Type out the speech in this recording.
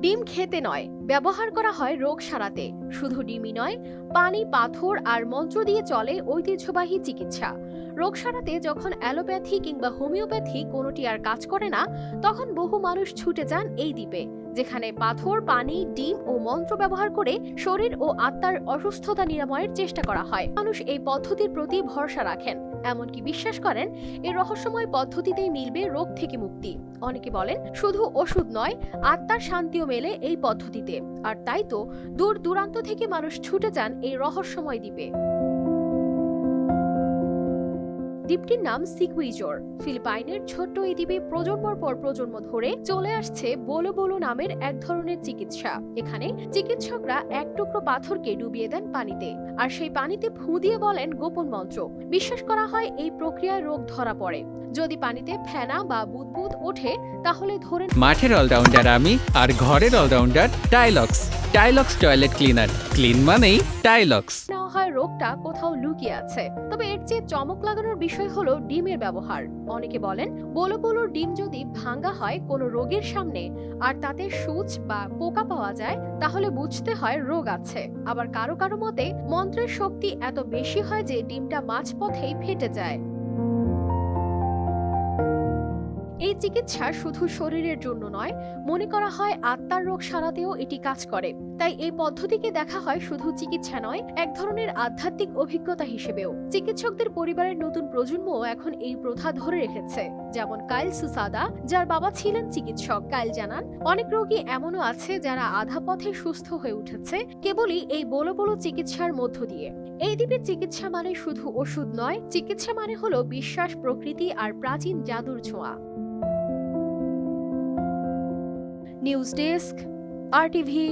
ডিম খেতে নয়, ব্যবহার করা হয় রোগ সারাতে। শুধু ডিমই নয়, পানি, পাথর আর মন্ত্র দিয়ে চলে ঐতিহ্যবাহী চিকিৎসা। রোগ সারাতে যখন অ্যালোপ্যাথি কিংবা হোমিওপ্যাথি কোনোটি আর কাজ করে না, তখন বহু মানুষ ছুটে যান এই দ্বীপে, যেখানে পাথর, পানি, ডিম ও মন্ত্র ব্যবহার করে শরীর ও আত্মার অসুস্থতা নিরাময়ের চেষ্টা করা হয়। মানুষ এই পদ্ধতির প্রতি ভরসা রাখেন। এমনকি বিশ্বাস করেন এই রহস্যময় পদ্ধতিতেই মিলবে রোগ থেকে মুক্তি। অনেকে বলেন, শুধু ওষুধ নয়, আত্মার শান্তিও মেলে এই পদ্ধতিতে। আর তাই তো দূর দূরান্ত থেকে মানুষ ছুটে যান এই রহস্যময় দ্বীপে। দ্বীপটির নাম সিকুইজোর। ফিলিপাইনের ছোট্ট এই দ্বীপে প্রজন্মর পর প্রজন্ম ধরে চলে আসছে বোলো বোলো নামের এক ধরনের চিকিৎসা। এখানে চিকিৎসকরা এক টুকরো পাথরকে ডুবিয়ে দেন পানিতে। আর সেই পানিতে ফু দিয়ে বলেন গোপন মন্ত্র। বিশ্বাস করা হয় এই প্রক্রিয়ায় রোগ ধরা পড়ে। যদি পানিতে ফেনা বা বুদবুদ ওঠে, তাহলে ধরে মাঠের অলরাউন্ডার আমি আর ঘরের allrounder Tylox. Tylox toilet cleaner. Clean মানেই টাইলক্স। হয় রোগটা কোথাও লুকিয়ে আছে। তবে এর চেয়ে চমক লাগানোর বিষয় হলো ডিমের ব্যবহার। অনেকে বলেন, বলো বলো ডিম যদি ভাঙ্গা হয় কোনো রোগের সামনে আর তাতে সূচ বা পোকা পাওয়া যায়, তাহলে বুঝতে হয় রোগ আছে। আবার কারও কারও মতে, মন্ত্রের শক্তি এত বেশি হয় যে ডিমটা মাঝপথেই ফেটে যায়। এই চিকিৎসা শুধু শরীরের জন্য নয়, মনে করা হয় আত্মার রোগ সারাতেও এটি কাজ করে। তাই এই পদ্ধতিকে দেখা হয় শুধু চিকিৎসা নয়, এক ধরনের আধ্যাত্মিক অভিজ্ঞতা হিসেবেও। চিকিৎসকদের পরিবারের নতুন প্রজন্ম এখন এই প্রথা ধরে রেখেছে, যেমন কাইল সুসাদা, যার বাবা ছিলেন চিকিৎসক। কাইল জানান, অনেক রোগী এমনও আছে যারা আধা পথে সুস্থ হয়ে উঠেছে, কেবলই এই বলো বলো চিকিৎসার মধ্য দিয়ে। এই দ্বীপের চিকিৎসা মানে শুধু ওষুধ নয়, চিকিৎসা মানে হলো বিশ্বাস, প্রকৃতি আর প্রাচীন জাদুর ছোঁয়া। নিউজ ডেস্ক, আর টিভি